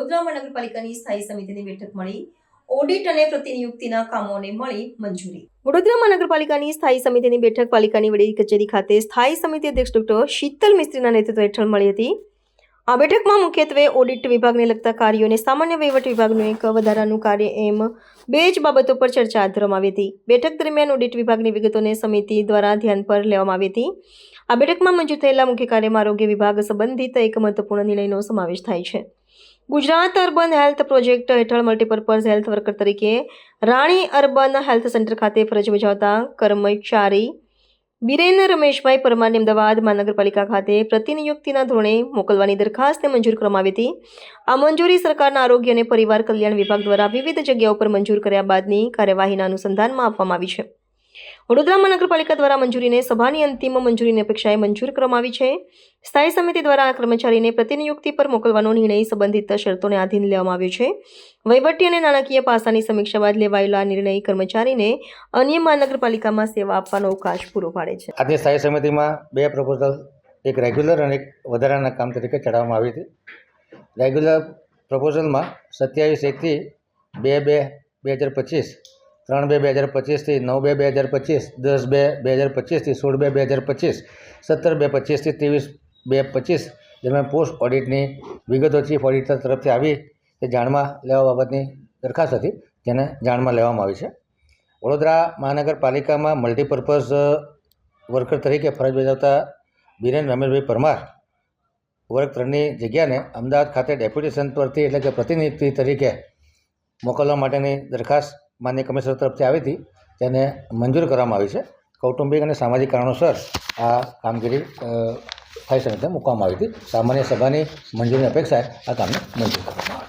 વડોદરા નગરપાલિકાની સ્થાયી સમિતિની બેઠક મળી. ઓડિટ અને પ્રતિનિયુક્તિના કામોને મળી મંજૂરી. વડોદરા મહાનગરપાલિકાની સ્થાયી સમિતિની બેઠક પાલિકાની વડી કચેરી ખાતે સ્થાયી સમિતિ અધ્યક્ષ ડોક્ટર શીતલ મિસ્ત્રીના નેતૃત્વ હેઠળ મળી હતી. આ બેઠકમાં મુખ્યત્વે ઓડિટ વિભાગને લગતા કાર્યો અને સામાન્ય વહીવટ વિભાગનું એક વધારાનું કાર્ય એમ બે જ બાબતો પર ચર્ચા હાથ ધરવામાં આવી હતી. બેઠક દરમિયાન ઓડિટ વિભાગની વિગતોને સમિતિ દ્વારા ધ્યાન પર લેવામાં આવી હતી. આ બેઠકમાં મંજૂર થયેલા મુખ્ય કાર્યમાં આરોગ્ય વિભાગ સંબંધિત એક મહત્વપૂર્ણ નિર્ણયનો સમાવેશ થાય છે. ગુજરાત અર્બન હેલ્થ પ્રોજેક્ટ હેઠળ મલ્ટીપર્પઝ હેલ્થ વર્કર તરીકે રાણી અર્બન હેલ્થ સેન્ટર ખાતે ફરજ બજાવતા કર્મચારી બિરેન રમેશભાઈ પરમારને અમદાવાદ મહાનગરપાલિકા ખાતે પ્રતિનિયુક્તિના ધોરણે મોકલવાની દરખાસ્તને મંજૂર કરવામાં આવી હતી. આ મંજૂરી સરકારના આરોગ્ય અને પરિવાર કલ્યાણ વિભાગ દ્વારા વિવિધ જગ્યાઓ પર મંજૂર કર્યા બાદની કાર્યવાહીના અનુસંધાનમાં આપવામાં આવી છે. વડોદરા મહાનગરપાલિકા દ્વારા મંજૂરીને સભાની અંતિમ મંજૂરીની અપેક્ષાએ મંજૂર કરવામાં આવી છે. સ્થાયી સમિતિ દ્વારા આ કર્મચારીને પ્રતિનિયુક્તિ પર મોકલવાનો નિર્ણય સંબંધિત શરતોને આધીન લેવામાં આવ્યો છે. વહીવટી અને નાણાકીય પાસાની સમીક્ષા બાદ લેવાયેલા નિર્ણય કર્મચારીને અન્ય મહાનગરપાલિકામાં સેવા આપવાનો અવકાશ પૂરો પાડે છે. આજે સ્થાયી સમિતિમાં બે પ્રપોઝલ એક રેગ્યુલર અને એક વધારાના કામ તરીકે ચડાવવામાં આવી હતી. રેગ્યુલર પ્રપોઝલમાં સત્યાવીસ એકથી બે બે બે હજાર પચીસ ત્રણ બે બે હજાર પચીસથી નવ બે બે હજાર પચીસ, દસ બે બે હજાર પચીસથી સોળ બે બે હજાર પચીસ, સત્તર બે પચીસથી ત્રેવીસ બે પચીસ દરમિયાન પોસ્ટ ઓડિટની વિગતો ચીફ ઓડિટર તરફથી આવી તે જાણમાં લેવા બાબતની દરખાસ્ત હતી, જેને જાણમાં લેવામાં આવી છે. વડોદરા મહાનગરપાલિકામાં મલ્ટીપર્પઝ વર્કર તરીકે ફરજ બજાવતા બીરેન રમેશભાઈ પરમાર વર્ગ ત્રણની જગ્યાને અમદાવાદ ખાતે ડેપ્યુટેશન પરથી એટલે કે પ્રતિનિધિ તરીકે મોકલવા માટેની દરખાસ્ત માન્ય કમિશનર તરફથી આવી હતી, તેને મંજૂર કરવામાં આવી છે. કૌટુંબિક અને સામાજિક કારણોસર આ કામગીરી થઈ શકે મૂકવામાં આવી હતી. સામાન્ય સભાની મંજૂરીની અપેક્ષાએ આ કામને મંજૂર